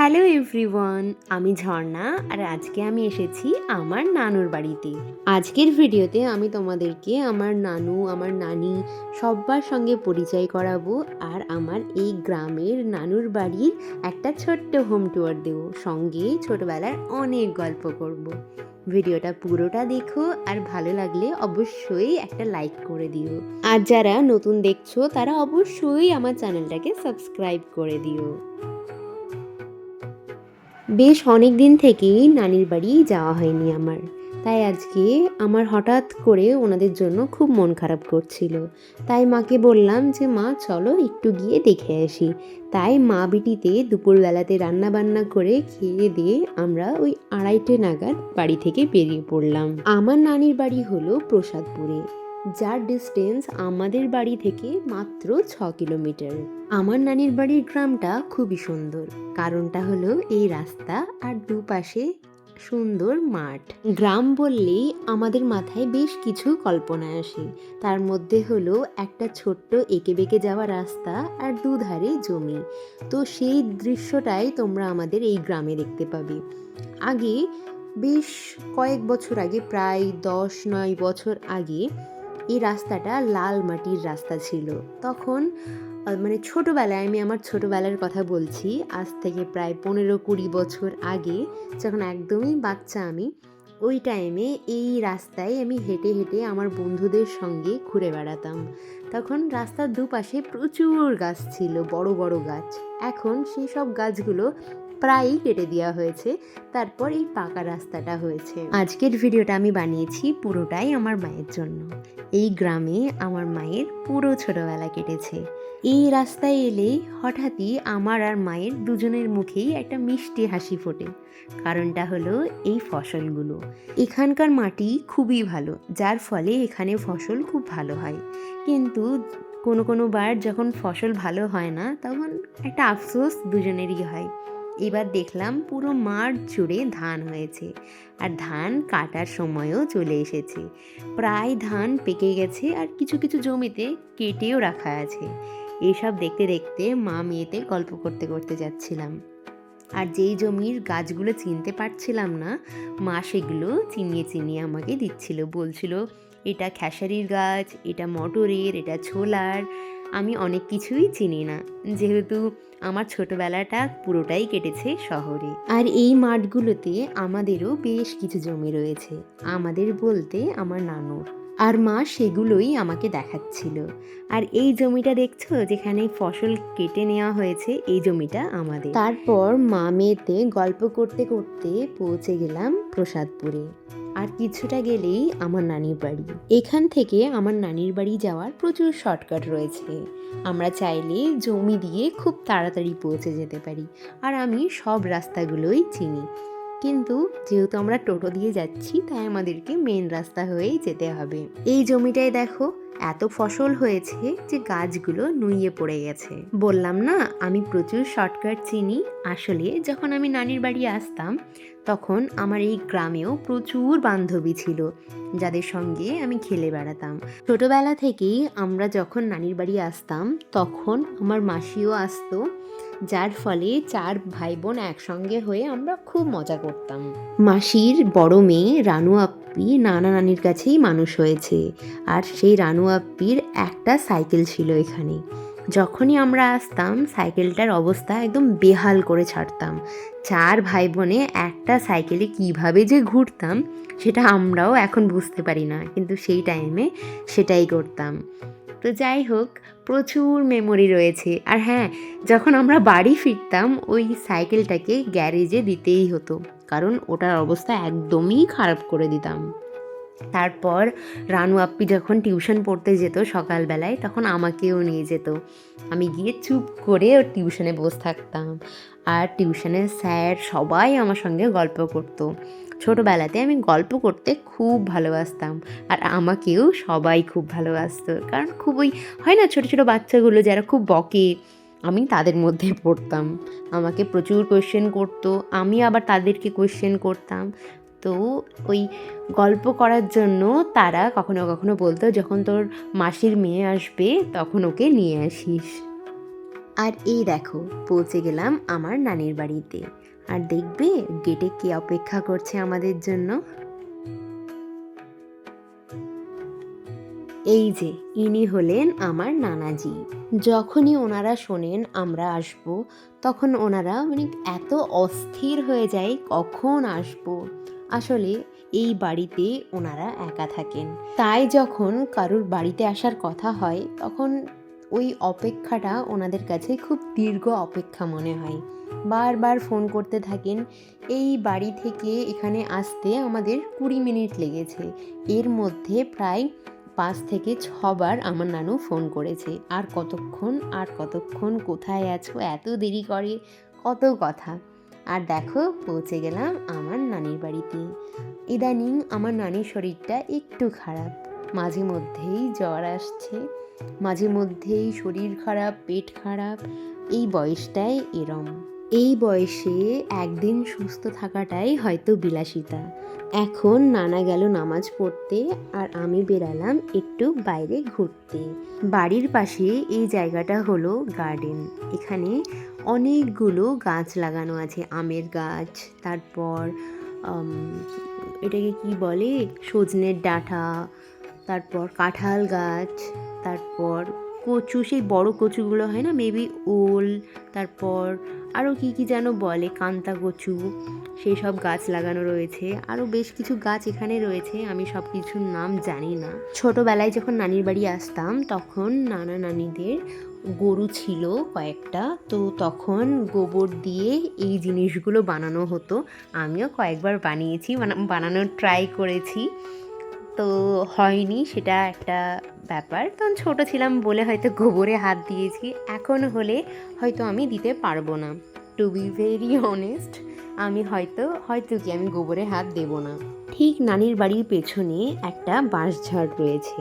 Hello everyone, আমি ঝর্ণা আর আজকে আমি এসেছি আমার নানুর বাড়িতে। আজকের ভিডিওতে আমি তোমাদেরকে আমার নানু, আমার নানি সবার সঙ্গে পরিচয় করাবো আর আমার এই গ্রামের নানুর বাড়ির একটা ছোট্ট হোম ট্যুর দেবো। সঙ্গে ছোটবেলার অনেক গল্প করব। ভিডিওটা পুরোটা দেখো আর ভালো লাগলে অবশ্যই একটা লাইক করে দিও। আর যারা নতুন দেখছ তারা অবশ্যই আমার চ্যানেলটাকে সাবস্ক্রাইব করে দিও। বেশ অনেক দিন থেকেই নানির বাড়ি যাওয়া হয়নি আমার। তাই আজকে আমার হঠাৎ করে ওনাদের জন্য খুব মন খারাপ করছিল। তাই মাকে বললাম যে, মা, চলো একটু গিয়ে দেখে আসি। তাই মা বিটিতে দুপুরবেলাতে রান্না বান্না করে খেয়ে দিয়ে আমরা ওই আড়াইটে নাগাদ বাড়ি থেকে বেরিয়ে পড়লাম। আমার নানির বাড়ি হলো প্রসাদপুরে। যার ডিস্টেন্স আমাদের বাড়ি থেকে মাত্র ছ কিলোমিটার। আমার নানির বাড়ির গ্রামটা খুবই সুন্দর। কারণটা হলো এই রাস্তা আর দুপাশে সুন্দর মাঠ। গ্রাম বললেই আমাদের মাথায় বেশ কিছু কল্পনা আসে। তার মধ্যে হলো একটা ছোট্ট এঁকে বেঁকে যাওয়া রাস্তা আর দুধারে জমি। তো সেই দৃশ্যটাই তোমরা আমাদের এই গ্রামে দেখতে পাবে। আগে বেশ কয়েক বছর আগে, প্রায় দশ নয় বছর আগে এই রাস্তাটা লাল মাটির রাস্তা ছিল। তখন মানে ছোটোবেলায় আমি আমার ছোটোবেলার কথা বলছি, আজ থেকে প্রায় পনেরো কুড়ি বছর আগে যখন একদমই বাচ্চা আমি, ওই টাইমে এই রাস্তায় আমি হেঁটে হেঁটে আমার বন্ধুদের সঙ্গে ঘুরে বেড়াতাম। তখন রাস্তার দুপাশে প্রচুর গাছ ছিল, বড় বড় গাছ। এখন সেই সব গাছগুলো প্রায়ই কেটে দেওয়া হয়েছে। তারপর এই পাকা রাস্তাটা হয়েছে। আজকের ভিডিওটা আমি বানিয়েছি পুরোটাই আমার মায়ের জন্য। এই গ্রামে আমার মায়ের পুরো ছোটবেলা কেটেছে। এই রাস্তায় এলেই হঠাৎই আমার আর মায়ের দুজনের মুখেই একটা মিষ্টি হাসি ফোটে। কারণটা হলো এই ফসলগুলো। এখানকার মাটি খুবই ভালো, যার ফলে এখানে ফসল খুব ভালো হয়। কিন্তু কোনো কোনো বার যখন ফসল ভালো হয় না, তখন একটা আফসোস দুজনেরই হয়। এবার দেখলাম পুরো মাঠ জুড়ে ধান হয়েছে আর ধান কাটার সময়ও চলে এসেছে। প্রায় ধান পেকে গেছে আর কিছু কিছু জমিতে কেটেও রাখা আছে। এইসব দেখতে দেখতে মা মেয়েতে গল্প করতে করতে যাচ্ছিলাম। আর যেই জমির গাছগুলো চিনতে পারছিলাম না, মা সেগুলো চিনিয়ে চিনিয়ে আমাকে দিচ্ছিল। বলছিল, এটা খেসারির গাছ, এটা মটরের, এটা ছোলার আমি অনেক কিছুই চিনি না। যেহেতু আমার ছোটবেলাটা পুরোটাই কেটেছে শহরে। আর এই মাঠগুলোতে আমাদেরও বেশ কিছু জমি রয়েছে। আমাদের বলতে আমার নানুর। আর মা সেগুলোই আমাকে দেখাচ্ছিল। আর এই জমিটা দেখছ? যেখানে ফসল কেটে নেওয়া হয়েছে, এই জমিটা আমাদের। তারপর মা মেয়েতে গল্প করতে করতে পৌঁছে গেলাম প্রসাদপুরে। আর কিছুটা গেলেই আমার নানির বাড়ি। এখান থেকে আমার নানির বাড়ি যাওয়ার প্রচুর শর্টকাট রয়েছে। আমরা চাইলে জমি দিয়ে খুব তাড়াতাড়ি পৌঁছে যেতে পারি আর আমি সব রাস্তাগুলোই চিনি। কিন্তু যেহেতু আমরা টোটো দিয়ে যাচ্ছি, তাই আমাদেরকে মেন রাস্তা হয়েই যেতে হবে। এই জমিটায় দেখো এত ফসল হয়েছে যে গাছগুলো নুইয়ে পড়ে গেছে। বললাম, না, আমি প্রচুর শর্টকাট চিনি। আসলে যখন আমি নানির বাড়ি আসতাম, তখন আমার এই গ্রামেও প্রচুর বান্ধবী ছিল, যাদের সঙ্গে আমি খেলে বেড়াতাম। ছোটোবেলা থেকেই আমরা যখন নানির বাড়ি আসতাম, তখন আমার মাসিও আসতো যার ফলে চার ভাই বোন একসঙ্গে হয়ে আমরা খুব মজা করতাম। মাসির বড় মেয়ে রানু আপ্পি নানা নানির কাছেই মানুষ হয়েছে। আর সেই রানু আপ্পির একটা সাইকেল ছিল এখানে। যখনই আমরা আসতাম, সাইকেলটার অবস্থা একদম বেহাল করে ছাড়তাম। চার ভাই বোনে একটা সাইকেলে কীভাবে যে ঘুরতাম, সেটা আমরাও এখন বুঝতে পারি না। কিন্তু সেই টাইমে সেটাই করতাম। তো যাই হোক, প্রচুর মেমোরি রয়েছে। আর হ্যাঁ যখন আমরা বাড়ি ফিরতাম, ওই সাইকেলটাকে গ্যারেজে দিতেই হতো। কারণ ওটার অবস্থা একদমই খারাপ করে দিতাম। তারপর রানু আপ্পি যখন টিউশন পড়তে যেত সকালবেলায়, তখন আমাকেও নিয়ে যেত। আমি গিয়ে চুপ করে ওর টিউশনে বসে থাকতাম। আর টিউশনের স্যার সবাই আমার সঙ্গে গল্প করতো। ছোটোবেলাতে আমি গল্প করতে খুব ভালোবাসতাম। আর আমাকেও সবাই খুব ভালোবাসতো। কারণ খুবই হয় না ছোটো ছোটো বাচ্চাগুলো যারা খুব বকে, আমি তাদের মধ্যে পড়তাম। আমাকে প্রচুর কোয়েশ্চেন করতো, আমি আবার তাদেরকে কোয়েশ্চেন করতাম। তো ওই গল্প করার জন্য তারা কখনো কখনো বলতো, যখন তোর মাসির মেয়ে আসবে, তখন ওকে নিয়ে আসিস। আর এই দেখো, পৌঁছে গেলাম আমার নানির বাড়িতে। আর দেখবে গেটে কে অপেক্ষা করছে আমাদের জন্য। এই যে, ইনি হলেন আমার নানাজি। যখনই ওনারা শোনেন আমরা আসব, তখন ওনারা মানে এত অস্থির হয়ে যায়, কখন আসব? আসলে এই বাড়িতে ওনারা একা থাকেন। তাই যখন কারুর বাড়িতে আসার কথা হয়, তখন ওই অপেক্ষাটা ওনাদের কাছে খুব দীর্ঘ অপেক্ষা মনে হয়। বারবার ফোন করতে থাকেন, এই বাড়ি থেকে এখানে আসতে আমাদের কুড়ি মিনিট লেগেছে। এর মধ্যে প্রায় পাঁচ থেকে ছবার আমার নানু ফোন করেছে। আর কতক্ষণ আর কতক্ষণ, কোথায় আছো? এত দেরি করে? কত কথা? আর দেখো, পৌঁছে গেলাম আমার নানির বাড়িতে। ইদানিং আমার নানির শরীরটা একটু খারাপ। মাঝে মধ্যেই জ্বর আসছে, মাঝে মধ্যেই শরীর খারাপ, পেট খারাপ, এই বয়সটাই এরম। এই বয়সে একদিন সুস্থ থাকাটাই হয়তো বিলাসিতা। এখন নানা গেল নামাজ পড়তে আর আমি বেরালাম একটু বাইরে ঘুরতে। বাড়ির পাশে এই জায়গাটা হলো গার্ডেন। এখানে অনেকগুলো গাছ লাগানো আছে, আমের গাছ, তারপর এটাকে কি বলে? সজনের ডাঁটা, তারপর কাঁঠাল গাছ, তারপর কচু, সেই বড় কচুগুলো হয় না? মেবি ওল, তারপর আরও কি কি যেন বলে? কান্তা কচু, সেই সব গাছ লাগানো রয়েছে। আরও বেশ কিছু গাছ এখানে রয়েছে, আমি সব কিছুর নাম জানি না। ছোটোবেলায় যখন নানির বাড়ি আসতাম, তখন নানা নানিদের গরু ছিল কয়েকটা। তো তখন গোবর দিয়ে এই জিনিসগুলো বানানো হতো। আমিও কয়েকবার বানিয়েছি, বানা- বানানোর ট্রাই করেছি। তো হয়নি, সেটা একটা ব্যাপার। তখন ছোট ছিলাম বলে হয়তো গোবরে হাত দিয়েছি, এখন হলে হয়তো আমি দিতে পারব না। টু বি ভেরি অনেস্ট আমি হয়তো হয়তো কি আমি গোবরে হাত দেব না। ঠিক নানির বাড়ির পেছনে একটা বাঁশঝাড় রয়েছে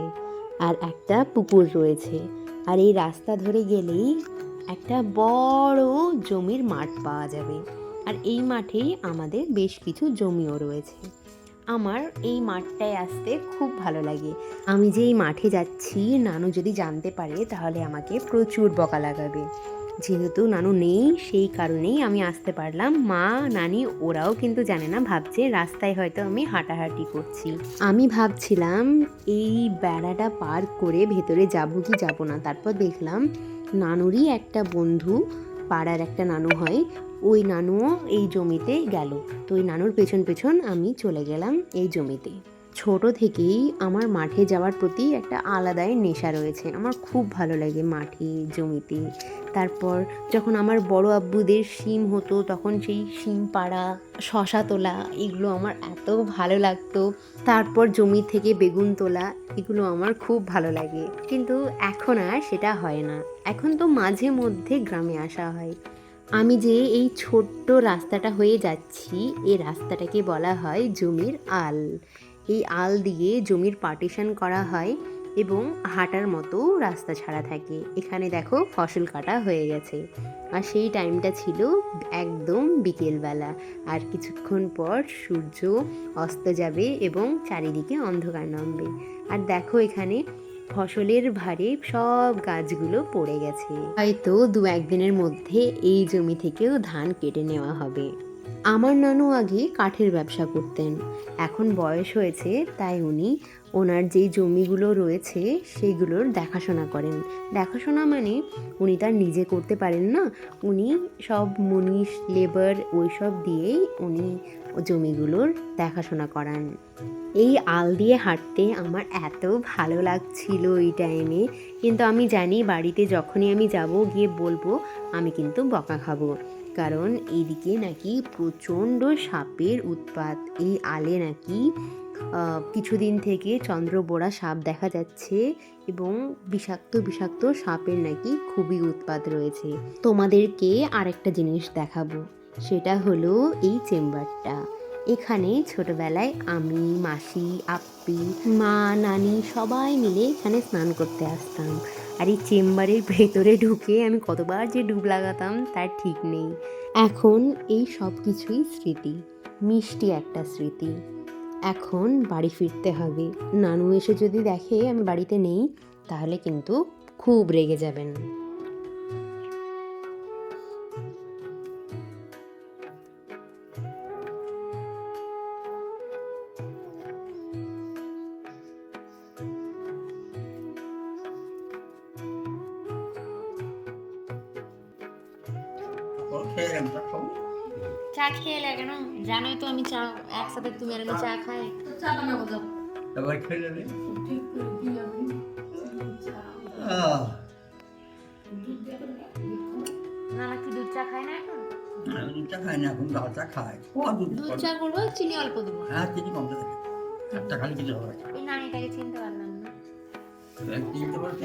আর একটা পুকুর রয়েছে। আর এই রাস্তা ধরে গেলেই একটা বড় জমির মাঠ পাওয়া যাবে। আর এই মাঠেই আমাদের বেশ কিছু জমিও রয়েছে। আমার এই মাঠটায় আসতে খুব ভালো লাগে। আমি যে এই মাঠে যাচ্ছি, নানু যদি জানতে পারে, তাহলে আমাকে প্রচুর বকা লাগাবে। যেহেতু নানু নেই, সেই কারণেই আমি আসতে পারলাম। মা, নানি, ওরাও কিন্তু জানে না, ভাবছে রাস্তায় হয়তো আমি হাঁটাহাঁটি করছি। আমি ভাবছিলাম, এই বেড়াটা পার করে ভেতরে যাব কি যাব না। তারপর দেখলাম, নানুরই একটা বন্ধু, পাড়ার একটা নানু হয় ওই নানুও এই জমিতে গেল। তো ওই নানুর পেছন পেছন আমি চলে গেলাম এই জমিতে। ছোট থেকেই আমার মাঠে যাওয়ার প্রতি একটা আলাদাই নেশা রয়েছে। আমার খুব ভালো লাগে মাঠে, জমিতে। তারপর যখন আমার বড় আব্বুদের শিম হতো, তখন সেই শিম পাড়া, শশা তোলা, এগুলো আমার এত ভালো লাগতো। তারপর জমি থেকে বেগুন তোলা, এগুলো আমার খুব ভালো লাগে। কিন্তু এখন আর সেটা হয় না। এখন তো মাঝে মধ্যে গ্রামে আসা হয়। আমি যে এই ছোট্ট রাস্তাটা হয়ে যাচ্ছি এই রাস্তাটাকে বলা হয় জমির আল। এই আল দিয়ে জমির পার্টিশন করা হয় এবং হাঁটার মতো রাস্তা ছাড়া থাকে। এখানে দেখো ফসল কাটা হয়ে গেছে। আর সেই টাইমটা ছিল একদম বিকেলবেলা। আর কিছুক্ষণ পর সূর্য অস্ত যাবে এবং চারিদিকে অন্ধকার নামবে। আর দেখো এখানে ফসলের ভারে সব গাছগুলো পড়ে গেছে। হয়তো দু একদিনের মধ্যে এই জমি থেকেও ধান কেটে নেওয়া হবে। আমার নানু আগে কাঠের ব্যবসা করতেন। এখন বয়স হয়েছে, তাই উনি ওনার যেই জমিগুলো রয়েছে সেইগুলোর দেখাশোনা করেন। দেখাশোনা মানে উনি তার নিজে করতে পারেন না, উনি সব মুনিশ লেবার ওইসব দিয়েই উনি জমিগুলোর দেখাশোনা করান। এই আল দিয়ে হাঁটতে আমার এত ভালো লাগছিল এই টাইমে কিন্তু আমি জানি বাড়িতে যখনই আমি যাব, গিয়ে বলব, আমি কিন্তু বকা খাব। কারণ এইদিকে নাকি প্রচণ্ড সাপের উৎপাত। এই আলে নাকি কিছুদিন থেকে চন্দ্রবোড়া সাপ দেখা যাচ্ছে এবং বিষাক্ত বিষাক্ত সাপের নাকি খুবই উৎপাত রয়েছে। তোমাদেরকে আরেকটা জিনিস দেখাবো। সেটা হলো এই চেম্বারটা। এখানে ছোটবেলায় আমি, মাসি, আপ্পি, মা, নানি সবাই মিলে এখানে স্নান করতে আসতাম। আর এই চেম্বারের ভেতরে ঢুকে আমি কতবার যে ডুব লাগাতাম, তার ঠিক নেই। এখন এই সব কিছুই স্মৃতি, মিষ্টি একটা স্মৃতি। এখন বাড়ি ফিরতে হবে। নানু এসে যদি দেখে আমি বাড়িতে নেই, তাহলে কিন্তু খুব রেগে যাবেন। চা খেয়ে লাগে না? জানোই তো আমি চা একসাথে তুমি আর আমি চা খাই। এবার খেয়ে নেবে? আহ, না না কি দুধ চা খাই না এখন? দুধ চা খাই না এখন লাল চা ও দুধ চা করব চিনি অল্প দেবো। হ্যাঁ চিনি কমতে থাকে একটা খালি কিছু হবে। ওই নানিটাকে চিনতে পারলাম না। চিনতে পারছি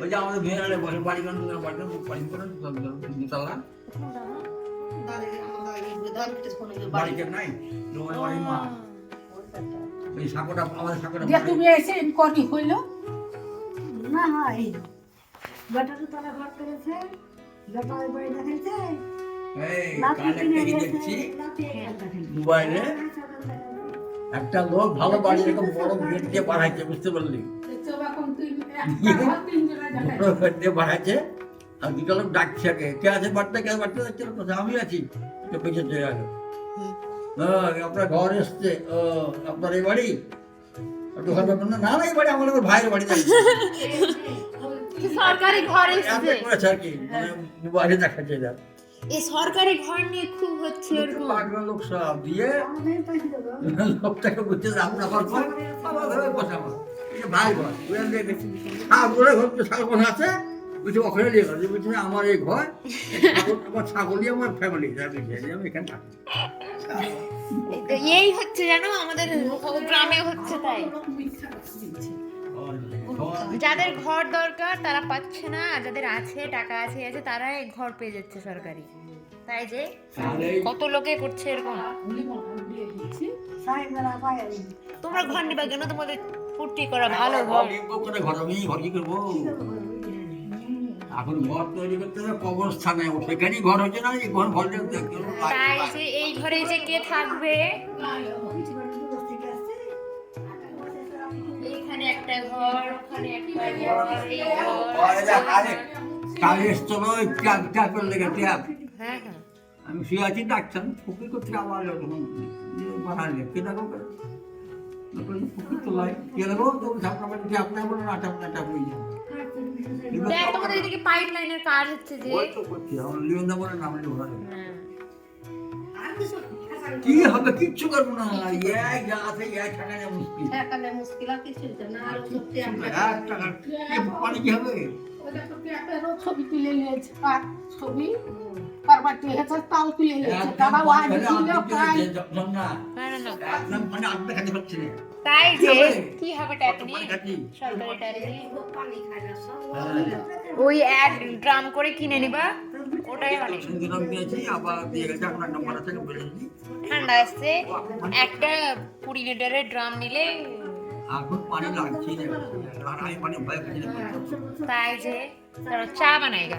ওই যে আমাদের বসে বাড়ি গান বাড়ি গান বাড়ি করেন দুতলা বাড়িতে নাই? তোমার বাড়ির মা। ওই সাঁকোটা আমাদের সাঁকোটা তুমি এসে করি হইল। না বেটাটা তারা ঘর করেছে বেটা ওই বাড়ি দেখাইছে। এই দেখাইছে। মোবাইলে একটা লোক ভালো বাড়ি এরকম বড় গেট দিয়ে বাড়াইছে বুঝতে পারলি? তুই একটা ঘর তিনজনে দেখাই বড় গেট দিয়ে বাড়াইছে আর দুটো লোক ডাকছে কে কে আছে বাড়তে? কে বাড়তে যাচ্ছে কোথায় আমি আছি। তো পেছনে চলে গেল। আপনার ঘর এসছে। ও আপনার এই বাড়ি? একটু ঘর ব্যাপার না। না না, এই বাড়ি আমার আমার ভাইয়ের বাড়ি সরকারি ঘর এত আর কি। মানে এই সরকারি ঘর নিয়ে খুব হচ্ছে এরকম। পাগলা লোক সব দিয়ে লোকটাকে বুঝতে আপনার ঘর? আমার। ঘরে ভাই ঘর, ওই আমি দেখেছি। ছাগলের ঘর তো ছাগল আছে, বলছে ওখানে নিয়ে গেছে। বলছে আমার এই ঘর, আমার ছাগলই আমার ফ্যামিলি আমি এখানে থাকি এই হচ্ছে জানো আমাদের গ্রামে হচ্ছে তাই। যাদের ঘর দরকার তারা পাচ্ছে না আর যাদের আছে টাকা আছে আছে তারা এই ঘর পেয়ে যাচ্ছে সরকারি। তাই যে কত লোকে করছে এরকম? তোমরা ঘর নিবা কেন? তোমাদের ফুর্তি করা ভালো এখন ঘর তৈরি করতে হবে কবরস্থানে। সেখানেই ঘর হচ্ছে না এই ঘর ঘর তাই যে এই ঘরে যে কে থাকবে? থেকে একটা ঘর ওখানে একটা ঘর এই ঘর। কালে ওই ট্যাপ ট্যাপের লেগে ট্যাপ হ্যাঁ হ্যাঁ। আমি শুয়ে আছি ডাকছেন করতে আমার বানালে কে দেখো দেখো হয়ে তোমাদের এদিকে পাইপ লাইনের কাজ হচ্ছে যে। কি হবে? কিচ্ছু করব না। মুশকিল। এখানে মুশকিল আর কিছু না আর সত্যি এক টাকা কি কি হবে? ওটা তো একটা ছবি তুলে নিয়েছে ছবি? মানে তাই যে কি হবে ওই এক ড্রাম করে কিনে নিবা ওটাই অনেক সুন্দর দিয়েছি আবার দিয়ে গেছে আপনার নাম্বার আছে বলেছি ঠান্ডা আসছে একটা কুড়ি লিটারের ড্রাম নিলে এখন পানি লাগছে তাই যে চা বানাই গা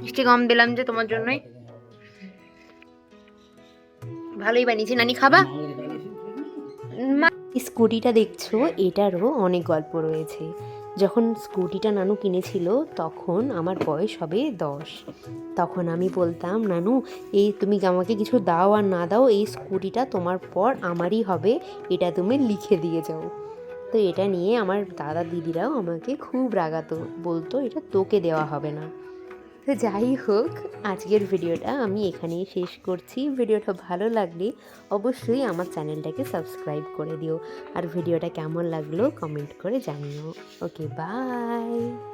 মিষ্টি কম দিলাম যে তোমার জন্যই। ভালোই বানিয়েছি। নানি, খাবা? স্কুটিটা দেখছ, এটারও অনেক গল্প রয়েছে। যখন স্কুটিটা নানু কিনেছিল, তখন আমার বয়স হবে দশ। তখন আমি বলতাম, নানু, এই তুমি আমাকে কিছু দাও আর না দাও, এই স্কুটিটা তোমার পর আমারই হবে, এটা তুমি লিখে দিয়ে যাও। তো এটা নিয়ে আমার দাদা দিদিরাও আমাকে খুব রাগাতো, বলতো এটা তোকে দেওয়া হবে না। তো যাই হোক, আজকের ভিডিওটা আমি এখানেই শেষ করছি। ভিডিওটা ভালো লাগলে অবশ্যই আমার চ্যানেলটাকে সাবস্ক্রাইব করে দিও। আর ভিডিওটা কেমন লাগল কমেন্ট করে জানিও। Okay, bye!